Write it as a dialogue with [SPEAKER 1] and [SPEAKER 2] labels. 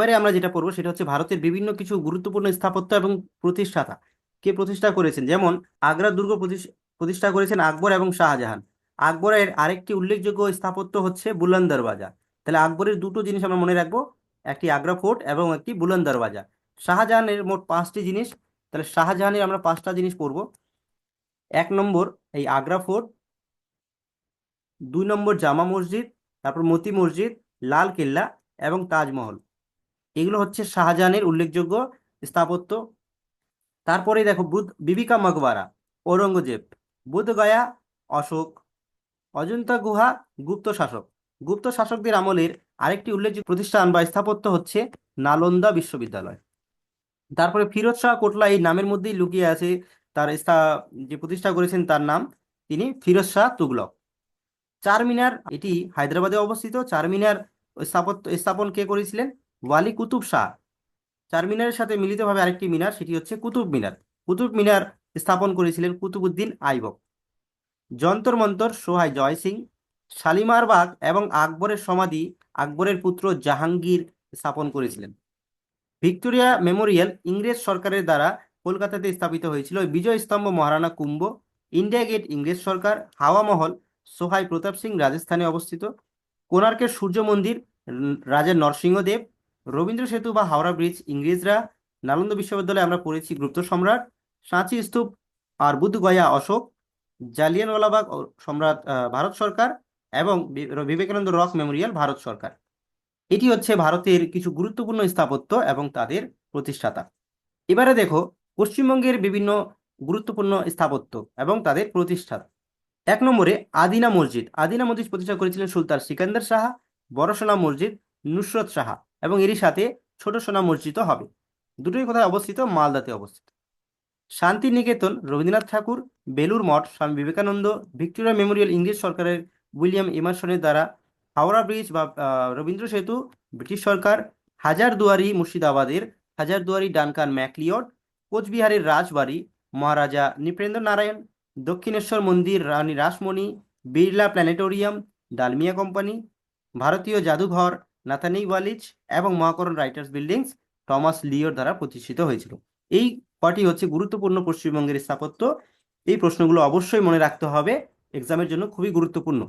[SPEAKER 1] এবারে আমরা যেটা পড়ব সেটা হচ্ছে ভারতের বিভিন্ন কিছু গুরুত্বপূর্ণ স্থাপত্য এবং প্রতিষ্ঠাতা কে প্রতিষ্ঠা করেছেন। যেমন আগ্রা দুর্গ প্রতিষ- প্রতিষ্ঠা করেছেন আকবর এবং শাহজাহান। আকবরের আরেকটি উল্লেখযোগ্য স্থাপত্য হচ্ছে বুলন্দ দরওয়াজা তাহলে আকবরের দুটো জিনিস আমরা মনে রাখব, একটি আগ্রা ফোর্ট এবং একটি বুলন্দ দরওয়াজা শাহজাহানের মোট পাঁচটি জিনিস, তাহলে শাহজাহানের আমরা পাঁচটা জিনিস পড়ব। এক নম্বর, এই আগ্রা ফোর্ট। দুই নম্বর জামা মসজিদ, তারপর মতি মসজিদ, লাল কেল্লা এবং তাজমহল। এগুলো হচ্ছে শাহজাহানের উল্লেখযোগ্য স্থাপত্য। তারপরে দেখো বুধ, বিবিকা মকবারা, ঔরঙ্গজেব, বুধগয়া, অশোক, অজন্তা গুহা, গুপ্ত শাসক। গুপ্ত শাসকদের আমলের আরেকটি উল্লেখযোগ্য প্রতিষ্ঠান বা স্থাপত্য হচ্ছে নালন্দা বিশ্ববিদ্যালয়। তারপরে ফিরোজ শাহ কোটলা এই নামের মধ্যেই লুকিয়ে আছে তার স্থা, যে প্রতিষ্ঠা করেছেন তার নাম তিনি ফিরোজ শাহ তুগলক। চারমিনার এটি হায়দ্রাবাদে অবস্থিত। চারমিনার স্থাপত্য, স্থাপন কে করেছিলেন? ওয়ালি কুতুব শাহ। চার মিনারের সাথে মিলিতভাবে আরেকটি মিনার, সেটি হচ্ছে কুতুব মিনার। কুতুব মিনার স্থাপন করেছিলেন কুতুবউদ্দিন আইবক। যন্তর মন্তর সোহাই জয় সিং, শালিমার বাগ এবং আকবরের সমাধি আকবরের পুত্র জাহাঙ্গীর স্থাপন করেছিলেন। ভিক্টোরিয়া মেমোরিয়াল ইংরেজ সরকারের দ্বারা কলকাতাতে স্থাপিত হয়েছিল বিজয় স্তম্ভ মহারানা কুম্ভ, ইন্ডিয়া গেট ইংরেজ সরকার, হাওয়া মহল, সোহাই প্রতাপ সিং রাজস্থানে অবস্থিত, কোণার্কের সূর্য মন্দির, রাজা নরসিংহদেব রবীন্দ্র সেতু বা হাওড়া ব্রিজ, ইংরেজরা নালন্দা বিশ্ববিদ্যালয়ে আমরা পড়েছি গুপ্ত সম্রাট, সাঁচি স্তূপ আর বুদ্ধগয়া অশোক, জালিয়ানওয়ালাবাগ সম্রাট ভারত সরকার এবং বিবেকানন্দ রক মেমোরিয়াল ভারত সরকার। এটি হচ্ছে ভারতের কিছু গুরুত্বপূর্ণ স্থাপত্য এবং তাদের প্রতিষ্ঠাতা। এবারে দেখো, পশ্চিমবঙ্গের বিভিন্ন গুরুত্বপূর্ণ স্থাপত্য এবং তাদের প্রতিষ্ঠাতা। এক নম্বরে আদিনা মসজিদ। আদিনা মসজিদ প্রতিষ্ঠা করেছিলেন সুলতান সিকান্দার সাহা বড় সোনা মসজিদ নুসরত সাহা। এবং এরই সাথে ছোট সোনা মসজিদও হবে। দুটোই কোথায় অবস্থিত? মালদাতে অবস্থিত। শান্তিনিকেতন, রবীন্দ্রনাথ ঠাকুর বেলুর মঠ, স্বামী বিবেকানন্দ, ভিক্টোরিয়া মেমোরিয়াল ইংরেজ সরকারের উইলিয়াম এমারসনের দ্বারা হাওড়া ব্রিজ বা রবীন্দ্র সেতু, ব্রিটিশ সরকার, হাজারদুয়ারি মুর্শিদাবাদের হাজারদুয়ারি ডানকান ম্যাকলিয়ড কোচবিহারের রাজবাড়ি, মহারাজা নৃপেন্দ্র নারায়ণ, দক্ষিণেশ্বর মন্দির রানী রাসমণি, বিড়লা প্ল্যানেটোরিয়াম, ডালমিয়া কোম্পানি, ভারতীয় জাদুঘর নাথানি ওয়ালিচ এবং মহাকরণ রাইটার্স বিল্ডিংস টমাস লিওর দ্বারা প্রতিষ্ঠিত হয়েছিল। এই কটি হচ্ছে গুরুত্বপূর্ণ পশ্চিমবঙ্গের স্থাপত্য। এই প্রশ্নগুলো অবশ্যই মনে রাখতে হবে। এক্সামের জন্য খুবই গুরুত্বপূর্ণ।